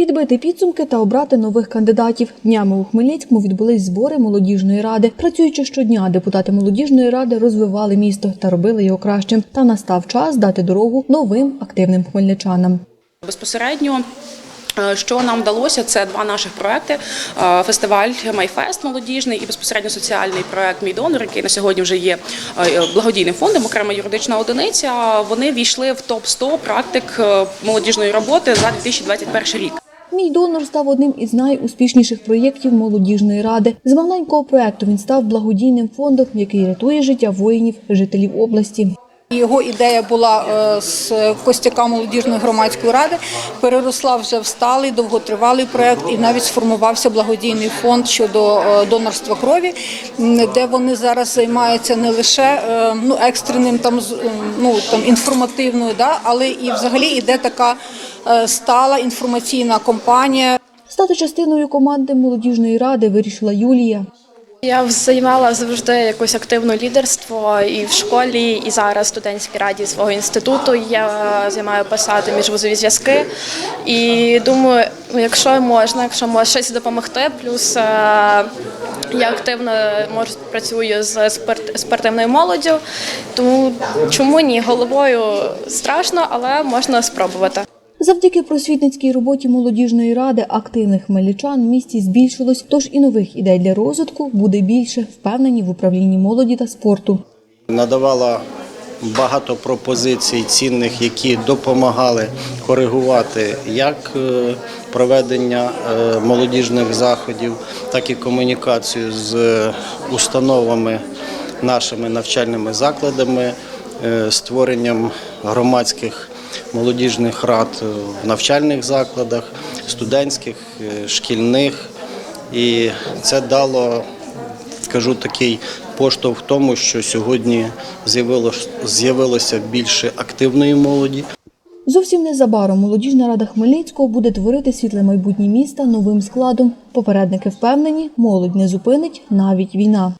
Підбити підсумки та обрати нових кандидатів. Днями у Хмельницькому відбулись збори молодіжної ради. Працюючи щодня, депутати молодіжної ради розвивали місто та робили його кращим. Та настав час дати дорогу новим активним хмельничанам. Безпосередньо. е, Що нам вдалося, це два наших проекти: Е, фестиваль Майфест молодіжний і безпосередньо соціальний проект Мій донор, який на сьогодні вже є е, благодійним фондом, окрема юридична одиниця. Вони війшли в топ 100 практик молодіжної роботи за 2021 рік. Мій донор став одним із найуспішніших проєктів молодіжної ради. З маленького проекту він став благодійним фондом, який рятує життя воїнів, жителів області. Його ідея була е, з Костяка молодіжної громадської ради, переросла вже в сталий, довготривалий проект, і навіть сформувався благодійний фонд щодо е, донорства крові, де вони зараз займаються не лише е, ну, екстреним там ну там інформативною, да, але і взагалі іде така стала інформаційна кампанія. Стати частиною команди молодіжної ради вирішила Юлія. Я займала завжди якесь активне лідерство і в школі, і зараз в студентській раді свого інституту. Я займаю посади міжвузові зв'язки. І думаю, ну, якщо можна, якщо може щось допомогти, плюс е, я активно можу працюю з спорт- спортивною молоддю, тому чому ні? Головою страшно, але можна спробувати. Завдяки просвітницькій роботі молодіжної ради активних хмельничан в місті збільшилось, тож і нових ідей для розвитку буде більше, впевнені в управлінні молоді та спорту. надавала багато пропозицій цінних, які допомагали коригувати як е, проведення е, молодіжних заходів, так і комунікацію з установами, нашими навчальними закладами, е, створенням громадських молодіжних рад в навчальних закладах, студентських, е, шкільних. І це дало скажу такий поштовх в тому, що сьогодні з'явилося більше активної молоді. Зовсім незабаром молодіжна рада Хмельницького буде творити світле майбутнє міста новим складом. Попередники впевнені, молодь не зупинить навіть війна.